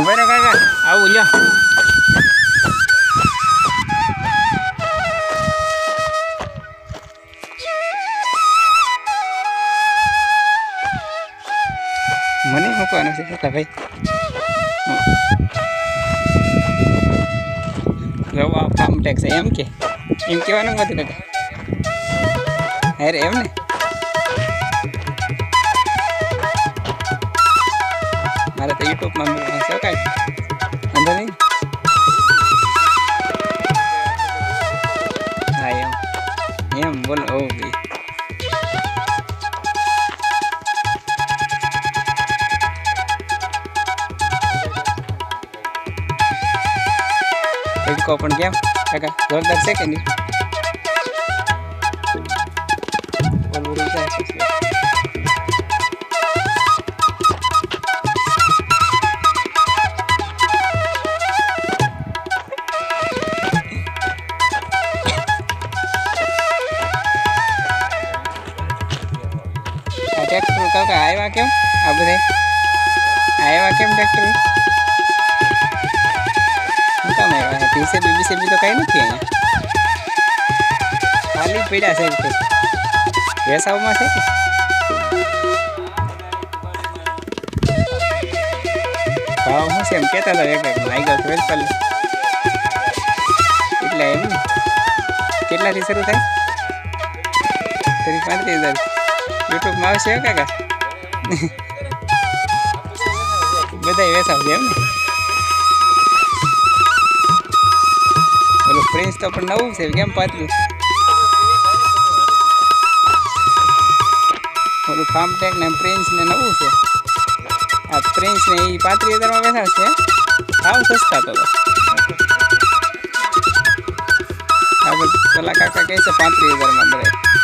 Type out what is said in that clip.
ઊભા રહો કાકા. આવું, લ્યો. મને મૂકવાનું છે? એટલા ભાઈ? રવા ફાર્મ ટેક્સ એમ કે? એમ કહેવાનું બધું કાકા. અરે એમ ને? મારે તો યુટ્યુબમાં છે કાંઈ વાંધો નહીં હા એમ એમ બોલો ઓ ભાઈ તડકો પણ કેમ કાકા જોરદાર છે કે નહીં બોલ બોલ ટ્રેક્ટર કાકા આવ્યા કેમ? આ બધે? આવ્યા કેમ ટ્રેક્ટર? શું કામ આવ્યા ટીસીબી બીસીબી તો કાંઈ નથી અહીંયા. ખાલી પડ્યા છે વેસાવમાં છે કે? ભાવ શું છે એમ? કહેતા હતા એક એક ગયો ટ્વેલ્વ પર એટલે એમ કેટલાથી શરૂ થાય? તરી પાંત્રીસ હજાર. યુટ્યુબમાં આવશે કાકા. બધા વેસાવ છે એમ ને. ઓલું પ્રિન્સ તો પણ નવું છે, કેમ પાતળું ઓલું ફાર્મ ટેક ને પ્રિન્સ ને નવું છે. આ પ્રિન્સ ને એ પાંત્રીસ હજારમાં છે. સાવ સસ્તા તો. આ બધું પેલા કાકા કહે છે પાંત્રીસ હજારમાં બરાબર